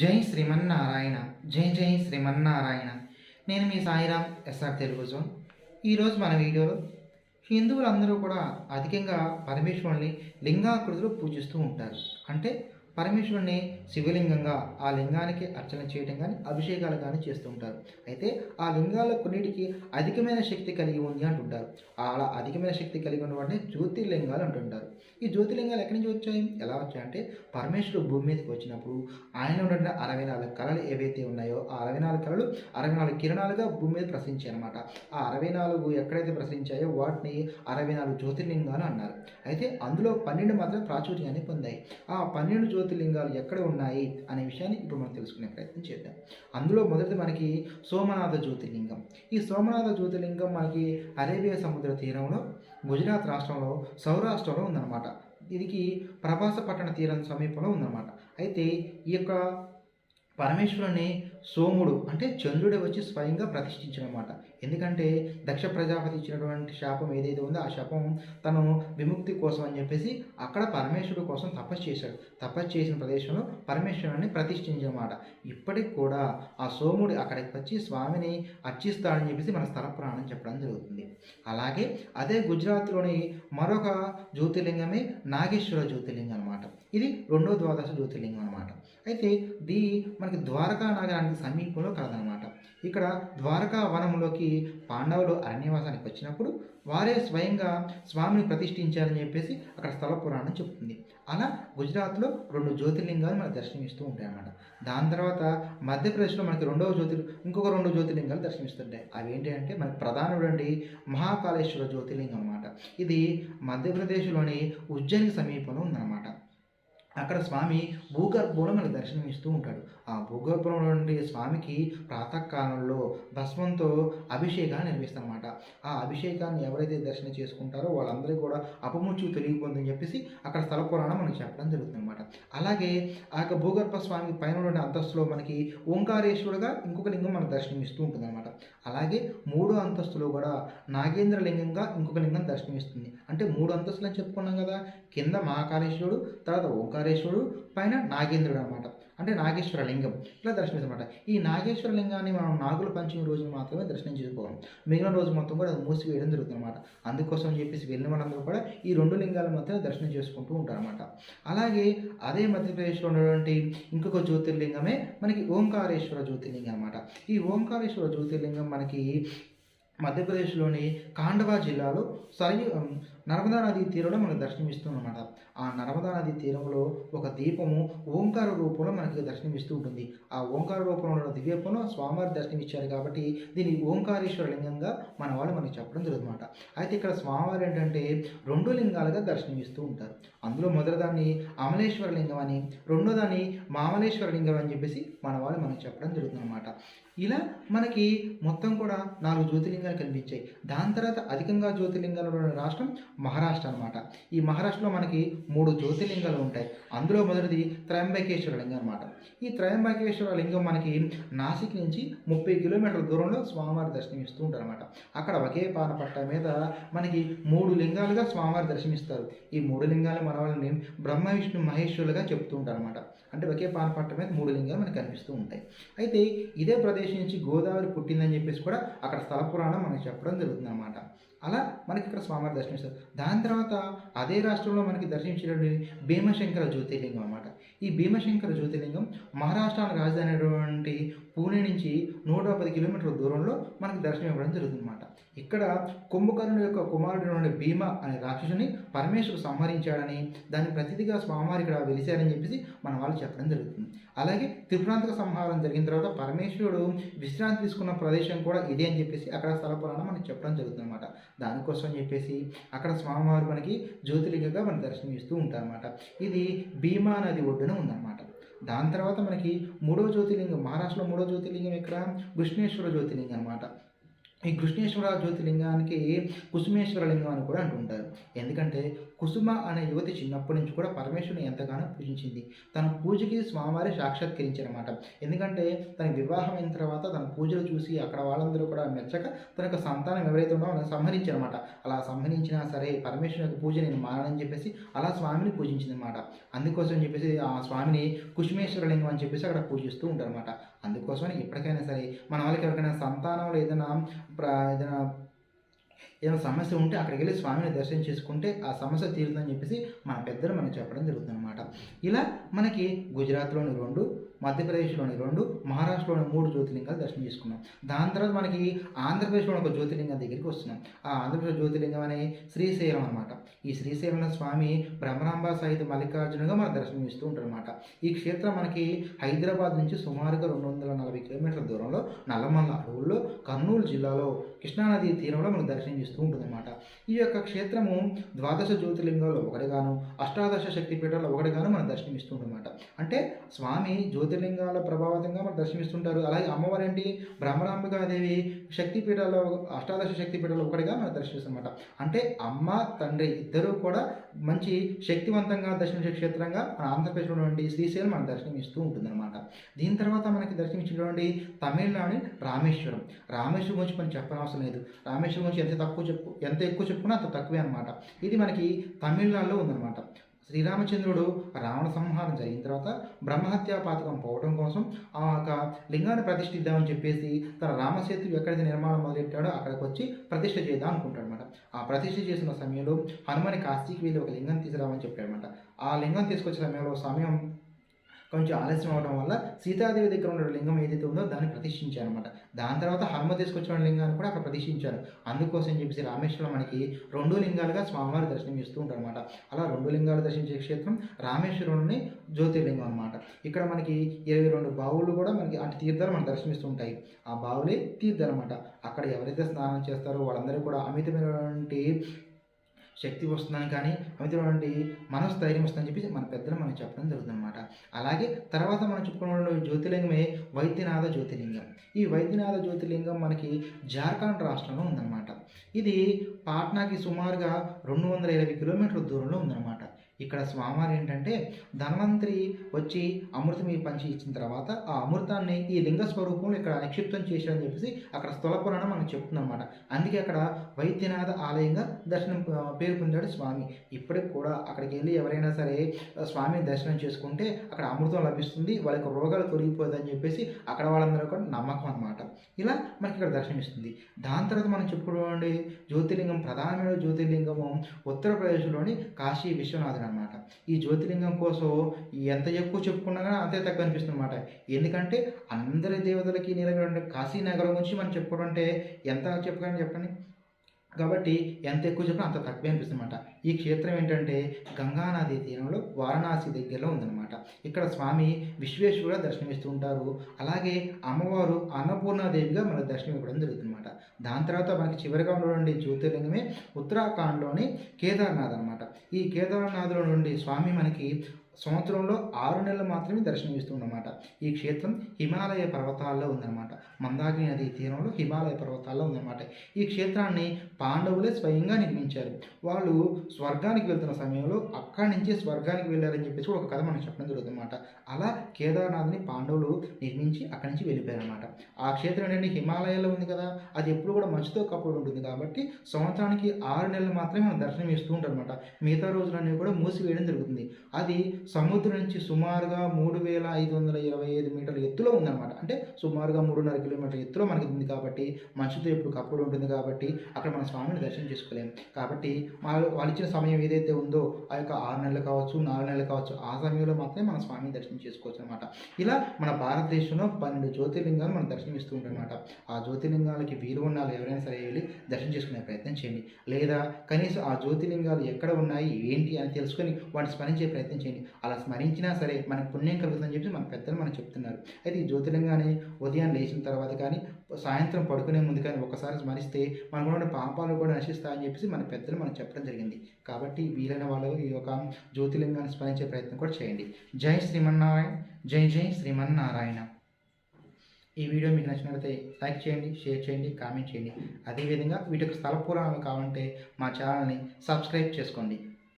జై శ్రీమన్నారాయణ జై జై శ్రీమన్నారాయణ. నేను మీ సాయిరామ్ ఎస్ఆర్ తెలుగు జోన్ ఈరోజు మన వీడియోలో హిందువులందరూ కూడా అధికంగా పరమేశ్వరుని లింగాకృతులు పూజిస్తూ ఉంటారు. అంటే పరమేశ్వరుని శివలింగంగా ఆ లింగానికి అర్చన చేయడం కానీ అభిషేకాలు కానీ చేస్తూ ఉంటారు. అయితే ఆ లింగాల కొన్నిటికి అధికమైన శక్తి కలిగి ఉంది అంటుంటారు. అలా అధికమైన శక్తి కలిగి ఉన్న వాటిని జ్యోతిర్లింగాలు అంటుంటారు. ఈ జ్యోతిర్లింగాలు ఎక్కడి నుంచి వచ్చాయి? ఎలా వచ్చాయంటే పరమేశ్వరుడు భూమి మీదకి వచ్చినప్పుడు ఆయన ఉన్న అరవై నాలుగు కళలు ఏవైతే ఉన్నాయో ఆ అరవై నాలుగు కళలు అరవై నాలుగు కిరణాలుగా భూమి మీద ప్రసరించాయి అనమాట ఆ అరవై నాలుగు ఎక్కడైతే ప్రసరించాయో వాటిని అరవై నాలుగు జ్యోతిర్లింగాలు అన్నారు. అయితే అందులో పన్నెండు మాత్రం ప్రాచుర్యాన్ని పొందాయి. ఆ పన్నెండు జ్యోతిర్లింగాలు ఎక్కడ ఉన్నాయి అనే విషయాన్ని ఇప్పుడు మనం తెలుసుకునే ప్రయత్నం చేద్దాం. అందులో మొదటిది మనకి సోమనాథ జ్యోతిర్లింగం. ఈ సోమనాథ జ్యోతిర్లింగం మనకి అరేబియా సముద్ర తీరంలో గుజరాత్ రాష్ట్రంలో సౌరాష్ట్రంలో ఉందన్నమాట. దీనికి ప్రభాస పట్టణ తీరం సమీపంలో ఉందన్నమాట. అయితే ఈ యొక్క పరమేశ్వరుని సోముడు అంటే చంద్రుడే వచ్చి స్వయంగా ప్రతిష్ఠించాడనమాట ఎందుకంటే దక్ష ప్రజాపతి ఇచ్చినటువంటి శాపం ఏదైతే ఉందో ఆ శాపం తను విముక్తి కోసం అని చెప్పేసి అక్కడ పరమేశ్వరుడు కోసం తపస్సు చేశాడు. తపస్సు చేసిన ప్రదేశంలో పరమేశ్వరుని ప్రతిష్ఠించమాట ఇప్పటికి కూడా ఆ సోముడు అక్కడికి వచ్చి స్వామిని అర్చిస్తాడని చెప్పేసి మన స్థల పురాణం చెప్పడం జరుగుతుంది. అలాగే అదే గుజరాత్లోని మరొక జ్యోతిర్లింగమే నాగేశ్వర జ్యోతిర్లింగం అనమాట ఇది రెండో ద్వాదశ జ్యోతిర్లింగం అనమాట అయితే దీ మనకి ద్వారకా నగరానికి సమీపంలో కలదనమాట ఇక్కడ ద్వారకా వనంలోకి పాండవులు అరణ్యవాసానికి వచ్చినప్పుడు వారే స్వయంగా స్వామిని ప్రతిష్ఠించారని చెప్పేసి అక్కడ స్థల పురాణం చెప్తుంది. అలా గుజరాత్లో రెండు జ్యోతిర్లింగాలు మనకు దర్శనమిస్తూ ఉంటాయన్నమాట. దాని తర్వాత మధ్యప్రదేశ్లో మనకి రెండవ జ్యోతిర్ ఇంకొక రెండు జ్యోతిర్లింగాలు దర్శనమిస్తుంటాయి. అవి ఏంటి అంటే మనకి ప్రధానమైనటువంటి మహాకాళేశ్వర జ్యోతిర్లింగం అనమాట ఇది మధ్యప్రదేశ్లోని ఉజ్జయిని సమీపంలో ఉందన్నమాట. అక్కడ స్వామి భూగర్భంలో మనకు దర్శనం ఇస్తూ ఉంటాడు. ఆ భూగర్భంలో నుండి స్వామికి ప్రాతకాలంలో భస్మంతో అభిషేకాన్ని నిర్వహిస్తారన్నమాట. ఆ అభిషేకాన్ని ఎవరైతే దర్శనం చేసుకుంటారో వాళ్ళందరికీ కూడా అపముచ్చు తెలియకుందని చెప్పేసి అక్కడ స్థల పురాణం మనకు చెప్పడం జరుగుతుంది అనమాట అలాగే ఆ యొక్క భూగర్భ స్వామి పైన అంతస్తులో మనకి ఓంకారేశ్వరుడుగా ఇంకొక లింగం మనకు దర్శనం ఇస్తూ ఉంటుంది అనమాట అలాగే మూడో అంతస్తులో కూడా నాగేంద్ర లింగంగా ఇంకొక లింగం దర్శనమిస్తుంది. అంటే మూడు అంతస్తులు అని చెప్పుకున్నాం కదా. కింద మహాకాళేశ్వరుడు తర్వాత నరేశ్వరుడు పైన నాగేంద్రుడు అనమాట అంటే నాగేశ్వర లింగం. ఇలా దర్శనమాట ఈ నాగేశ్వర లింగాన్ని మనం నాగుల పంచమి రోజు మాత్రమే దర్శనం చేసుకోవాలి. మిగిలిన రోజు మొత్తం కూడా అది మూసివేయడం జరుగుతుంది అనమాట అందుకోసం చెప్పేసి వెళ్ళిన వాళ్ళందరూ కూడా ఈ రెండు లింగాలు మాత్రమే దర్శనం చేసుకుంటూ ఉంటారన్నమాట. అలాగే అదే మధ్యప్రదేశ్లో ఉన్నటువంటి ఇంకొక జ్యోతిర్లింగమే మనకి ఓంకారేశ్వర జ్యోతిర్లింగం అనమాట ఈ ఓంకారేశ్వర జ్యోతిర్లింగం మనకి మధ్యప్రదేశ్లోని కాండవా జిల్లాలో సరయు నర్మదా నదీ తీరంలో మనకు దర్శనమిస్తుందన్నమాట. ఆ నర్మదా నదీ తీరంలో ఒక దీపము ఓంకార రూపంలో మనకి దర్శనమిస్తూ ఉంటుంది. ఆ ఓంకార రూపంలో ఉన్న దివ్యపంలో స్వామివారి దర్శనమిచ్చారు కాబట్టి దీన్ని ఓంకారేశ్వర లింగంగా మన వాళ్ళు మనకి చెప్పడం జరుగుతుందన్నమాట అయితే ఇక్కడ స్వామివారు ఏంటంటే రెండు లింగాలుగా దర్శనమిస్తూ ఉంటారు. అందులో మొదటిదాన్ని అమలేశ్వర లింగం అని రెండోదాన్ని మామలేశ్వర లింగం అని చెప్పేసి మన వాళ్ళు మనకి చెప్పడం జరుగుతుందన్నమాట ఇలా మనకి మొత్తం కూడా నాలుగు జ్యోతిర్లింగాలు కనిపించాయి. దాని తర్వాత అధికంగా జ్యోతిర్లింగాలు ఉన్న రాష్ట్రం మహారాష్ట్ర అనమాట ఈ మహారాష్ట్రలో మనకి మూడు జ్యోతిర్లింగాలు ఉంటాయి. అందులో మొదటిది త్రయంబకేశ్వర లింగం అనమాట ఈ త్రయంబకేశ్వర లింగం మనకి నాసిక్ నుంచి ముప్పై కిలోమీటర్ల దూరంలో స్వామివారి దర్శనం ఇస్తూ ఉంటారు అనమాట అక్కడ ఒకే పానపట్ట మీద మనకి మూడు లింగాలుగా స్వామివారి దర్శనమిస్తారు. ఈ మూడు లింగాలు మన వాళ్ళని బ్రహ్మ విష్ణు మహేశ్వరులుగా చెప్తూ ఉంటారు అనమాట అంటే ఒకే పానపట్ట మీద మూడు లింగాలు మనకు కనిపిస్తూ ఉంటాయి. అయితే ఇదే ప్రదేశం నుంచి గోదావరి పుట్టిందని చెప్పేసి కూడా అక్కడ స్థల పురాణం మనకి చెప్పడం జరుగుతుంది అనమాట అలా మనకి ఇక్కడ స్వామివారి దర్శనమిస్తారు దాని తర్వాత అదే రాష్ట్రంలో మనకి దర్శించినటువంటి భీమశంకర జ్యోతిర్లింగం అనమాట ఈ భీమశంకర జ్యోతిర్లింగం మహారాష్ట్ర రాజధాని అయినటువంటి పూణే నుంచి నూట పది కిలోమీటర్ల దూరంలో మనకి దర్శనం ఇవ్వడం జరుగుతుందన్నమాట. ఇక్కడ కుంభకర్ణుడు యొక్క కుమారుడు భీమ అనే రాక్షసుని పరమేశ్వరుడు సంహరించాడని దాని ప్రతిదిగా స్వామివారి ఇక్కడ వెలిశారని చెప్పేసి మన వాళ్ళు చెప్పడం జరుగుతుంది. అలాగే త్రిపురాంతక సంహారం జరిగిన తర్వాత పరమేశ్వరుడు విశ్రాంతి తీసుకున్న ప్రదేశం కూడా ఇదే అని చెప్పేసి అక్కడ స్థల పురాణం మనకి చెప్పడం జరుగుతుంది అనమాట దానికోసం చెప్పేసి అక్కడ స్వామివారు మనకి జ్యోతిలింగంగా మన దర్శనం ఇస్తూ ఉంటారన్నమాట. ఇది భీమా నది ఒడ్డున ఉందన్నమాట. దాని తర్వాత మనకి మూడో జ్యోతిలింగం మహారాష్ట్రలో మూడో జ్యోతిర్లింగం ఇక్కడ కృష్ణేశ్వర జ్యోతిలింగం అనమాట ఈ కృష్ణేశ్వర జ్యోతిలింగానికి కుసుమేశ్వర లింగం అని కూడా అంటుంటారు. ఎందుకంటే కుసుమ అనే యువతి చిన్నప్పటి నుంచి కూడా పరమేశ్వరుని ఎంతగానో పూజించింది. తన పూజకి స్వామివారి సాక్షాత్కరించారన్నమాట. ఎందుకంటే తన వివాహం అయిన తర్వాత తన పూజలు చూసి అక్కడ వాళ్ళందరూ కూడా మెచ్చక తన యొక్క సంతానం ఎవరైతే ఉన్నారో వాళ్ళని సంహరించారన్నమాట. అలా సంహరించినా సరే పరమేశ్వరుని యొక్క పూజ నేను మానని చెప్పేసి అలా స్వామిని పూజించింది అనమాట అందుకోసం చెప్పేసి ఆ స్వామిని కుసుమేశ్వర లింగం అని చెప్పేసి అక్కడ పూజిస్తూ ఉంటారన్నమాట. అందుకోసమని ఎప్పటికైనా సరే మన వాళ్ళకి ఎవరికైనా సంతానంలో ఏదైనా ఏదైనా ఏదైనా సమస్య ఉంటే అక్కడికి వెళ్ళి స్వామిని దర్శనం చేసుకుంటే ఆ సమస్య తీరుతుందని చెప్పేసి మన పెద్దలు మనకు చెప్పడం జరుగుతుందన్నమాట. ఇలా మనకి గుజరాత్లోని రెండు మధ్యప్రదేశ్లోని రెండు మహారాష్ట్రలోని మూడు జ్యోతిలింగాలు దర్శనం చేసుకున్నాం. దాని తర్వాత మనకి ఆంధ్రప్రదేశ్లోని ఒక జ్యోతిలింగం దగ్గరికి వస్తున్నాం. ఆ ఆంధ్రప్రదేశ్ జ్యోతిలింగం అనే శ్రీశైలం అనమాట ఈ శ్రీశైలం స్వామి బ్రహ్మరాంబ సహిత మల్లికార్జునుగా మనం దర్శనం ఇస్తూ ఉంటారనమాట ఈ క్షేత్రం మనకి హైదరాబాద్ నుంచి సుమారుగా రెండు వందల నలభై కిలోమీటర్ల దూరంలో నల్లమల్ల అడవుల్లో కర్నూలు జిల్లాలో కృష్ణానది తీరంలో మనకు దర్శనం ఇస్తూ ఉంటుందన్నమాట. ఈ యొక్క క్షేత్రము ద్వాదశ జ్యోతిర్లింగాల్లో ఒకటిగాను అష్టాదశ శక్తిపీఠాల్లో ఒకటిగాను మనం దర్శనం ఇస్తూ ఉంటుందన్నమాట. అంటే స్వామి జ్యోతి జ్యోతిర్లింగాల ప్రభావితంగా మనం దర్శనమిస్తుంటారు. అలాగే అమ్మవారు ఏంటి బ్రహ్మరాంబికాదేవి శక్తిపీఠాల్లో అష్టాదశ శక్తిపీఠాల్లో ఒకటిగా మనం దర్శిస్తామన్నమాట అంటే అమ్మ తండ్రి ఇద్దరూ కూడా మంచి శక్తివంతంగా దర్శనించే క్షేత్రంగా మన ఆంధ్రప్రదేశ్లో ఉన్నటువంటి శ్రీశైలం మనం దర్శనం ఇస్తూ ఉంటుందన్నమాట. దీని తర్వాత మనకి దర్శనమిచ్చినటువంటి తమిళనాడు రామేశ్వరం. రామేశ్వరం గురించి మనం చెప్పనవసరం లేదు. రామేశ్వరం గురించి ఎంత తక్కువ చెప్పు ఎంత ఎక్కువ చెప్పుకున్నా అంత తక్కువే అనమాట ఇది మనకి తమిళనాడులో ఉందన్నమాట. శ్రీరామచంద్రుడు రావణ సంహారం జరిగిన తర్వాత బ్రహ్మహత్యా పాతకం పోవడం కోసం ఆ యొక్క లింగాన్ని ప్రతిష్ఠిద్దామని చెప్పేసి తన రామసేతు ఎక్కడైతే నిర్మాణం మొదలెట్టాడో అక్కడికి వచ్చి ప్రతిష్ఠ చేద్దాం అనుకుంటాడు అనమాట ఆ ప్రతిష్ఠ చేసిన సమయంలో హనుమని కాశీకి వెళ్ళి ఒక లింగం తీసుకురామని చెప్పాడనమాట ఆ లింగం తీసుకొచ్చే సమయంలో సమయం కొంచెం ఆలస్యం అవడం వల్ల సీతాదేవి దగ్గర ఉన్న లింగం ఏదైతే ఉందో దాన్ని ప్రతిష్ఠించారు అనమాట దాని తర్వాత హనుమ తీసుకొచ్చిన లింగాన్ని కూడా అక్కడ ప్రతిష్ఠించారు. అందుకోసం చెప్పేసి రామేశ్వరం మనకి రెండు లింగాలుగా స్వామివారి దర్శనం ఇస్తూ ఉంటారు అనమాట అలా రెండు లింగాలు దర్శించే క్షేత్రం రామేశ్వరంలోని జ్యోతిర్లింగం అనమాట ఇక్కడ మనకి ఇరవై రెండు బావులు కూడా మనకి అంటే తీర్థాలు మనకు దర్శనమిస్తుంటాయి ఆ బావులే తీర్థాలు అనమాట అక్కడ ఎవరైతే స్నానం చేస్తారో వాళ్ళందరూ కూడా అమితమైనటువంటి శక్తి వస్తుందని కానీ అమితమైనటువంటి మనస్థైర్యం వస్తుందని చెప్పి మన పెద్దలు మనం చెప్పడం జరుగుతుంది అనమాట అలాగే తర్వాత మనం చెప్పుకున్న జ్యోతిర్లింగమే వైద్యనాథ జ్యోతిర్లింగం. ఈ వైద్యనాథ జ్యోతిలింగం మనకి జార్ఖండ్ రాష్ట్రంలో ఉందన్నమాట. ఇది పాట్నాకి సుమారుగా రెండు వందల ఇరవై కిలోమీటర్ల దూరంలో ఉందన్నమాట. ఇక్కడ స్వామివారు ఏంటంటే ధన్వంతరి వచ్చి అమృతం ఈ పంచి ఇచ్చిన తర్వాత ఆ అమృతాన్ని ఈ లింగ స్వరూపంలో ఇక్కడ నిక్షిప్తం చేశారని చెప్పేసి అక్కడ స్థల పురాణం చెప్తుందన్నమాట. అందుకే అక్కడ వైద్యనాథ ఆలయంగా దర్శనం పేరు పొందాడు స్వామి. ఇప్పటికి కూడా అక్కడికి వెళ్ళి ఎవరైనా సరే స్వామిని దర్శనం చేసుకుంటే అక్కడ అమృతం లభిస్తుంది వాళ్ళకి రోగాలు తొలగిపోతుందని చెప్పేసి అక్కడ వాళ్ళందరూ కూడా నమ్మకం అనమాట ఇలా మనకి ఇక్కడ దర్శనమిస్తుంది. దాని తర్వాత మనం చెప్పుకోండి జ్యోతిర్లింగం ప్రధానమైన జ్యోతిర్లింగము ఉత్తరప్రదేశ్లోని కాశీ విశ్వనాథుడు అనమాట ఈ జ్యోతిర్లింగం కోసం ఎంత ఎక్కువ చెప్పుకున్నా కానీ అంతే తక్కువ అనిపిస్తుంది అనమాట ఎందుకంటే అందరి దేవతలకి నిలబడి కాశీ నగరం గురించి మనం చెప్పుకోవడం అంటే ఎంత చెప్పుకోని చెప్పండి? కాబట్టి ఎంత ఎక్కువ చెప్పినా అంత తక్కువే అనిపిస్తుంది అనమాట ఈ క్షేత్రం ఏంటంటే గంగానది తీరంలో వారణాసి దగ్గరలో ఉందన్నమాట. ఇక్కడ స్వామి విశ్వేశ్వర దర్శనమిస్తూ ఉంటారు. అలాగే అమ్మవారు అన్నపూర్ణాదేవిగా మనకు దర్శనం ఇవ్వడం జరుగుతుందన్నమాట. దాని తర్వాత మనకి చివరిగా ఉన్నటువంటి జ్యోతిర్లింగమే ఉత్తరాఖండ్లోని కేదార్నాథ్ అనమాట ఈ కేదార్నాథ్లో నుండి స్వామి మనకి సంవత్సరంలో ఆరు నెలలు మాత్రమే దర్శనమిస్తుందన్నమాట ఈ క్షేత్రం హిమాలయ పర్వతాల్లో ఉందన్నమాట. మందాకిని నది తీరంలో హిమాలయ పర్వతాల్లో ఉందన్నమాట. ఈ క్షేత్రాన్ని పాండవులే స్వయంగా నిర్మించారు. వాళ్ళు స్వర్గానికి వెళ్తున్న సమయంలో అక్కడి నుంచి స్వర్గానికి వెళ్ళారని చెప్పేసి ఒక కథ మనం చెప్పడం జరుగుతుందన్నమాట. అలా కేదార్నాథ్ని పాండవులు నిర్మించి అక్కడి నుంచి వెళ్ళిపోయారన్నమాట. ఆ క్షేత్రం ఏంటంటే హిమాలయాల్లో ఉంది కదా అది ఎప్పుడు కూడా మంచుతో కప్పుడు ఉంటుంది కాబట్టి సంవత్సరానికి ఆరు నెలలు మాత్రమే మనం దర్శనం ఇస్తూ ఉంటారు అనమాట మిగతా రోజులన్నీ కూడా మూసివేయడం జరుగుతుంది. అది సముద్రం నుంచి సుమారుగా మూడు వేల ఐదు వందల ఇరవై ఐదు మీటర్ల ఎత్తులో ఉందన్నమాట. అంటే సుమారుగా మూడున్నర కిలోమీటర్ల ఎత్తులో మనకి ఉంది కాబట్టి మంచుతో ఎప్పుడు కప్పుడు ఉంటుంది కాబట్టి అక్కడ మన స్వామిని దర్శనం చేసుకోలేం. కాబట్టి వాళ్ళు వాళ్ళు ఇచ్చిన సమయం ఏదైతే ఉందో ఆ యొక్క ఆరు నెలలు కావచ్చు నాలుగు నెలలు కావచ్చు ఆ సమయంలో మాత్రమే మన స్వామిని దర్శనం చేసుకోవచ్చు అనమాట ఇలా మన భారతదేశంలో పన్నెండు జ్యోతిర్లింగాలు మనం దర్శనం ఇస్తూ ఆ జ్యోతిర్లింగాలకి వీలు ఉన్న వాళ్ళు ఎవరైనా సరే వెళ్ళి దర్శనం చేసుకునే ప్రయత్నం చేయండి. లేదా కనీసం ఆ జ్యోతిర్లింగాలు ఎక్కడ ఉన్నాయి ఏంటి అని తెలుసుకొని వాటిని స్మరించే ప్రయత్నం చేయండి. అలా స్మరించినా సరే మనకు పుణ్యం కలుగుతుందని చెప్పి మన పెద్దలు మనకు చెప్తున్నారు. అయితే ఈ జ్యోతిర్లింగాన్ని ఉదయం లేచిన తర్వాత కానీ సాయంత్రం పడుకునే ముందు కానీ ఒకసారి స్మరిస్తే మనకు ఉన్న పాపాలు కూడా నశిస్తాయని చెప్పేసి మన పెద్దలు మనకు చెప్పడం జరిగింది. కాబట్టి వీలైన వాళ్ళు ఈ యొక్క జ్యోతిలింగాన్ని స్మరించే ప్రయత్నం కూడా చేయండి. జై శ్రీమన్నారాయణ జై జై శ్రీమన్నారాయణ. ఈ వీడియో మీకు నచ్చినట్లయితే లైక్ చేయండి షేర్ చేయండి కామెంట్ చేయండి. అదేవిధంగా వీటికి స్థల పురాణాలు కావాలంటే మా ఛానల్ని సబ్స్క్రైబ్ చేసుకోండి.